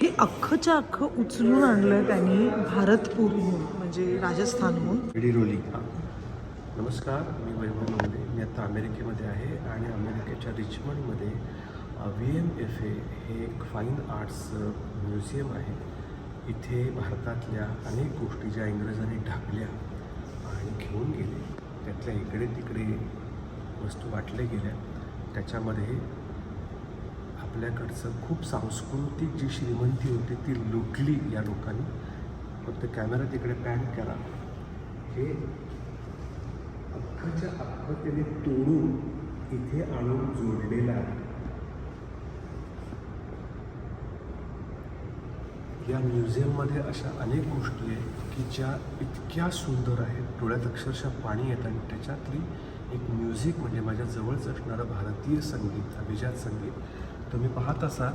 हे अख्खच्या अख्खं उचलून आणलं त्यांनी भारतपूरहून म्हणजे राजस्थानहून रोली नमस्कार मी वैभव मुंडे मी आता अमेरिकेमध्ये आहे आणि अमेरिकेच्या रिचमंडमध्ये व्ही एम एफ ए हे एक फाईन आर्ट्स म्युझियम आहे. इथे भारतातल्या अनेक गोष्टी ज्या इंग्रजांनी ढाकल्या आणि घेऊन गेले त्यातल्या इकडे तिकडे वस्तू वाटल्या गेल्या त्याच्यामध्ये आपल्याकडचं खूप सांस्कृतिक जी श्रीमंती होती ती लुटली या लोकांनी. फक्त कॅमेरा तिकडे पॅन करा. हे अख्खाच्या अख्खं त्याने तोडून इथे आणून जोडलेलं आहे. या म्युझियममध्ये अशा अनेक गोष्टी आहेत की ज्या इतक्या सुंदर आहेत डोळ्यात अक्षरशः पाणी येतं आणि त्याच्यातली एक म्युझिक म्हणजे माझ्या जवळच असणारं भारतीय संगीत अभिजात संगीत. तुम्ही पाहत असाल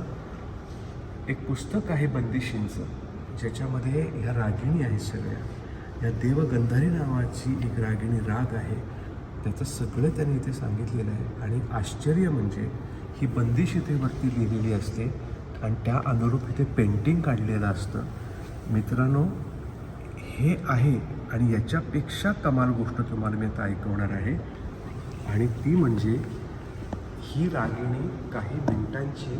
एक पुस्तक आहे बंदिशींचं ज्याच्यामध्ये ह्या रागिणी आहेत सगळ्या. या देवगंधारी नावाची एक रागिणी राग आहे. त्याचं सगळं त्यांनी इथे सांगितलेलं आहे. आणि आश्चर्य म्हणजे ही बंदिश इथेवरती लिहिलेली असते आणि त्या अनुरूप इथे पेंटिंग काढलेलं असतं. मित्रांनो हे आहे आणि याच्यापेक्षा कमाल गोष्ट तुम्हाला मी आता ऐकवणार आहे. आणि ती म्हणजे ही रागिणी काही मिनिटांची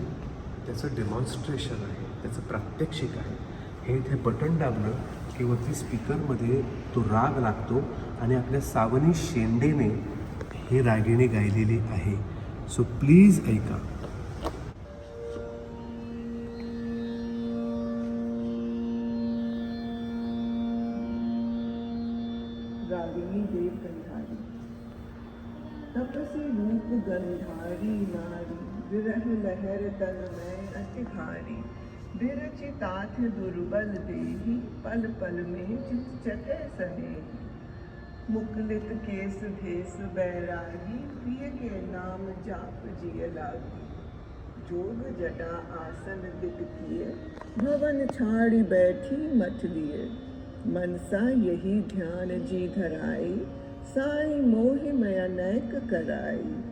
त्याचं डेमॉन्स्ट्रेशन आहे त्याचं प्रात्यक्षिक आहे. हे इथे बटन दाबलं की वरती स्पीकरमध्ये तो राग लागतो आणि आपल्या सावनी शेंडेने हे रागिणी गायलेली आहे. सो प्लीज ऐका. रागिणी देव तपसी रूप गंधारी नारी विरह लहर तन में अति भारी। विरचिताथ दुर्बल देही पल पल में चित चटे सने मुकलित केस भेस बैरागी प्रिय के नाम जाप जिय लागी। जोग जटा आसन दिट किए भवन छाड़ी बैठी मठ लिए। मनसा यही ध्यान जी धराई मोहि मया नैक कराई.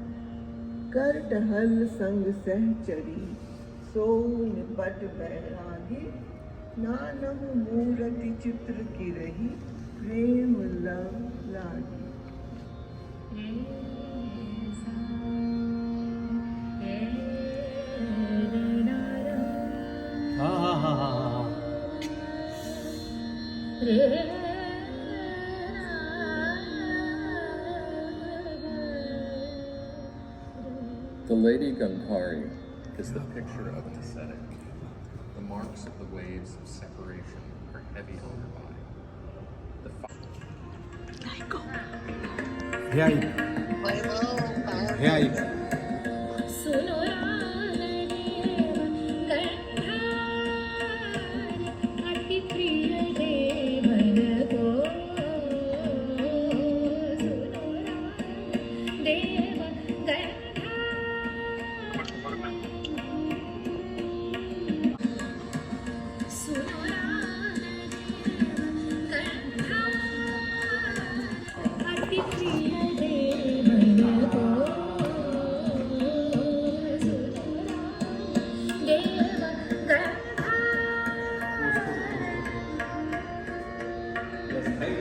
कर टहल संग सहचरी सो निपट बैरागी. नानहु मूरति चित्र की रही. प्रेम लव लागी. The Lady Gangkari is the picture of an ascetic. The marks of the waves of separation are heavy on her body. The fi- Hey, Aip. Hey, Aip. plus 5